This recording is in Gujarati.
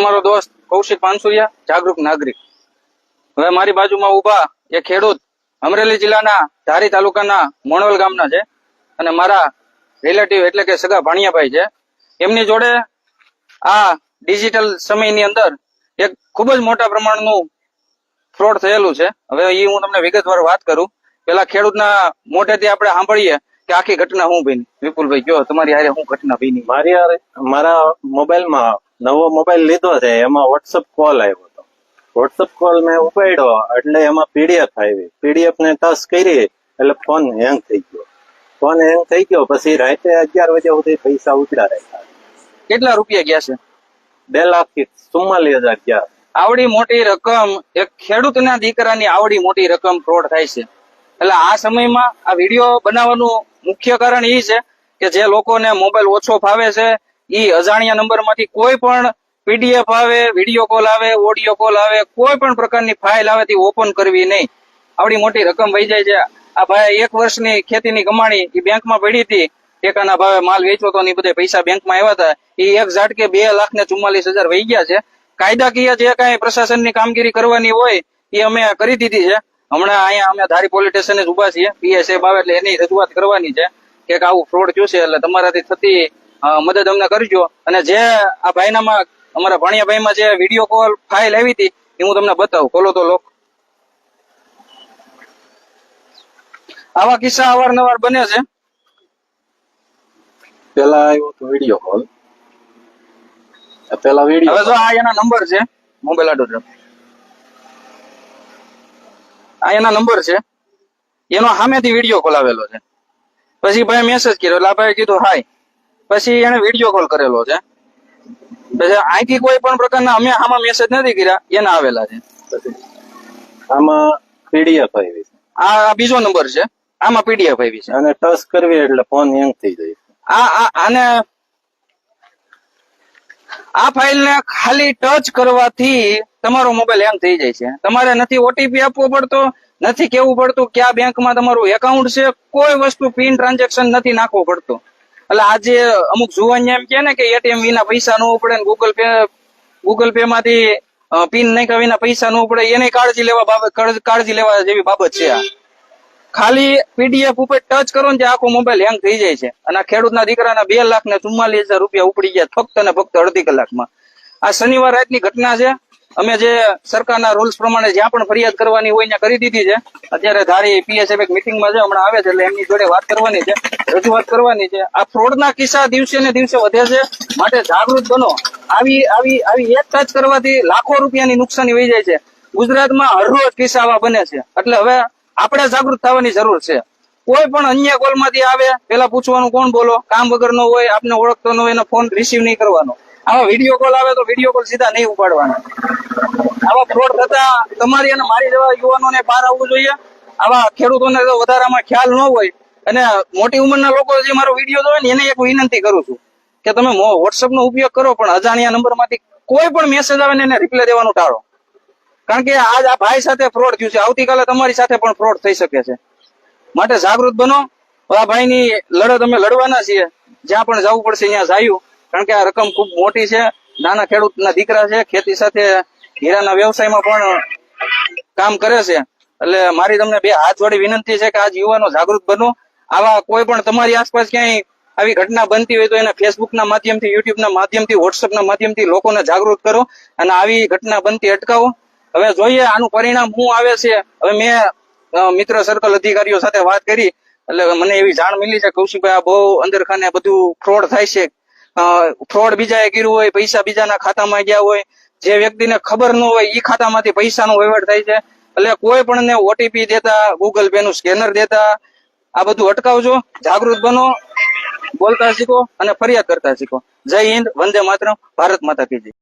તમારો દોસ્ત કૌશિક પાનસુરિયા, જાગૃત નાગરિક. હવે મારી બાજુમાં ઊભા એ ખેડૂત અમરેલી જિલ્લાના ધારી તાલુકાના મોણવલ ગામના છે અને મારા રિલેટિવ એટલે કે સગા ભાણિયાભાઈ છે. એમની જોડે આ ડિજિટલ સમયની અંદર એક ખૂબ જ મોટા પ્રમાણનું ફ્રોડ થયેલું છે. હવે એ હું તમને વિગતવાર વાત કરું. પેલા ખેડૂતના મોઢેથી આપણે સાંભળીએ કે આખી ઘટના હું બની વિપુલભાઈ, કયો? તમારી હારે હું ઘટના બની મારી હારે, મારા મોબાઈલમાં નવો મોબાઈલ લીધો છે એમાં વોટ્સઅપ કોલ આવ્યો હતો. વોટ્સઅપ કોલ મેં ઉપાડ્યો એટલે એમાં પીડીએફ આવી. પીડીએફ ને ટચ કરી એટલે ફોન હેંગ થઈ ગયો. ફોન હેંગ થઈ ગયો પછી રાતે અગિયાર વાગ્યા સુધી પૈસા ઉતરા રહ્યા કેટલા રૂપિયા ગયા છે? બે લાખ ચુમ્માલીસ હજાર ગયા. આવડી મોટી રકમ એક ખેડૂતના દીકરાની આવડી મોટી રકમ ફ્રોડ થાય છે. એટલે આ સમયમાં આ વીડિયો બનાવવાનું મુખ્ય કારણ એ છે કે જે લોકોને મોબાઈલ ઓછો ફાવે છે એ અજાણ્યા નંબરમાંથી કોઈ પણ પીડીએફ આવે, વીડિયો કોલ આવે, ઓડિયો કોલ આવે, કોઈ પણ પ્રકારની ફાઇલ આવે તે ઓપન કરવી નહીં. આવડી મોટી રકમ વહી જાય છે. આ ભાઈ એક વર્ષની ખેતીની કમાણી એ બેંકમાં પડી હતી. ટેકાના ભાવે માલ વેચવો તો ને બધા પૈસા બેંકમાં આવ્યા હતા. એ એક ઝાટકે બે લાખ ને ચુમ્માલીસ હજાર વહી ગયા છે. કાયદાકીય જે કાંઈ પ્રશાસનની કામગીરી કરવાની હોય એ અમે કરી દીધી છે. હમણાં અહીંયા અમે ધારી પોલીસ સ્ટેશને જ ઊભા છીએ. પીએસએ આવે એટલે એની રજૂઆત કરવાની છે કે આવું ફ્રોડ થયું છે એટલે તમારાથી થતી મદદ અમને કરજો. અને જે આ ભાઈનામાં અમારા ભાણિયા ભાઈમાં જે વીડિયો કોલ ફાઇલ આવી હતી એ હું તમને બતાવું. ખોલો તો લોક. આવા કિસ્સા અવારનવાર બને છે. પેલા આવ્યો તો વીડિયો કોલ પેલા વીડિયો હવે જો આ એના નંબર છે. મોબાઈલ આડો. આ એના નંબર છે. એનો સામેથી વીડિયો કોલ આવેલો છે. પછી ભાઈ મેસેજ કર્યો. એટલે ભાઈ કીધું હાય પછી એને વીડિયો કોલ કરેલો છે. પછી અહીંથી કોઈ પણ પ્રકારના અમે આમાં મેસેજ નથી કર્યા એના આવેલા છે. આમાં પીડીએફ આવી છે. આ આ બીજો નંબર છે. આમાં પીડીએફ આવી છે. અને ટચ કરવી એટલે ફોન હેંગ થઈ જાય આ આ આને આ ફાઇલને ખાલી ટચ કરવાથી તમારો મોબાઈલ હેંગ થઈ જાય છે. તમારે નથી ઓટીપી આપવો પડતો નથી કેવું પડતું કયા બેંકમાં તમારું એકાઉન્ટ છે કોઈ વસ્તુ પિન ટ્રાન્ઝેક્શન નથી નાખવું પડતો. એટલે આજે અમુક જુવાન એમ કે ને કે એટીએમ વિના પૈસા ન ઉપડે ને ગૂગલ પે ગૂગલ પે માંથી પિન નાખ્યા વિના પૈસા ન ઉપડે, એની કાળજી લેવા બાબત કાળજી- લેવા જેવી બાબત છે ખાલી પીડીએફ ઉપર ટચ કરો ને આખો મોબાઈલ હેંગ થઈ જાય છે. અને ખેડૂતના દીકરાના બે લાખ ને ચુમ્માલીસ હજાર રૂપિયા ઉપડી ગયા ફક્ત ને ફક્ત અડધી કલાકમાં. આ શનિવાર રાતની ઘટના છે. અમે જે સરકારના રૂલ્સ પ્રમાણે જ્યાં પણ ફરિયાદ કરવાની હોય ત્યાં કરી દીધી છે. અત્યારે ધારી પીએસએફ એક મિટિંગમાં છે, હમણાં આવે છે, એટલે એમની જોડે વાત કરવાની છે, રજૂઆત કરવાની છે. આ ફ્રોડના કિસ્સા દિવસે ને દિવસે વધે છે. માટે જાગૃત બનો. આવી આવી આવી એક ટચ કરવાથી લાખો રૂપિયાની નુકસાની વહી જાય છે. ગુજરાતમાં હરરોજ કિસ્સા આવા બને છે. એટલે હવે આપણે જાગૃત થવાની જરૂર છે. કોઈ પણ અન્ય કોલમાંથી આવે, પેલા પૂછવાનું કોણ બોલો? કામ વગર નો હોય, આપને ઓળખતો ન હોય, એનો ફોન રિસીવ નહીં કરવાનો. આવા વીડિયો કોલ આવે તો વીડિયો કોલ સીધા નહીં ઉપાડવાના. આવા ફ્રોડ થતા તમારી અને મારી જેવા યુવાનોને બહાર આવવું જોઈએ. આવા ખેડૂતોને તો વધારામાં ખ્યાલ ન હોય. અને મોટી ઉંમરના લોકો જે મારો વીડિયો જોવે ને, એને એક વિનંતી કરું છું કે તમે વોટ્સઅપ નો ઉપયોગ કરો, પણ અજાણ્યા નંબરમાંથી કોઈ પણ મેસેજ આવે ને એને રિપ્લાય દેવાનું ટાળો. કારણ કે આજ આ ભાઈ સાથે ફ્રોડ થયું છે. આવતીકાલે તમારી સાથે પણ ફ્રોડ થઈ શકે છે. માટે જાગૃત બનો. આ ભાઈની લડત અમે લડવાના છીએ. જ્યાં પણ જવું પડશે, ત્યાં જાયું કારણ કે આ રકમ ખૂબ મોટી છે, નાના ખેડૂતના દીકરા છે, ખેતી સાથે હીરાના વ્યવસાયમાં પણ કામ કરે છે. એટલે મારી તમને બે હાથ જોડી વિનંતી છે કે આજ યુવાનો જાગૃત બનો. આવા કોઈ પણ તમારી આસપાસ ક્યાંય આવી ઘટના બનતી હોય તો એને ફેસબુકના માધ્યમથી, યુટ્યુબના માધ્યમથી, વોટ્સઅપના માધ્યમથી લોકોને જાગૃત કરો અને આવી ઘટના બનતી અટકાવો. હવે જોઈએ આનું પરિણામ શું આવે છે. હવે મેં મિત્ર સર્કલ અધિકારીઓ સાથે વાત કરી. એટલે મને એવી જાણ મળી છે કૌશિકભાઈ, આ બહુ અંદર ખાને બધું ફ્રોડ થાય છે. ફ્રોડ બીજાએ કર્યું હોય, પૈસા બીજાના ખાતામાં ગયા હોય, જે વ્યક્તિને ખબર ન હોય એ ખાતામાંથી પૈસાનો વહીવટ થાય છે. એટલે કોઈ પણ ને ઓટીપી દેતા ગૂગલ પે નું સ્કેનર દેતા, આ બધું અટકાવજો, જાગૃત બનો, બોલતા શીખો અને ફરિયાદ કરતા શીખો. જય હિન્દ, વંદે માતરમ, ભારત માતા કી જય.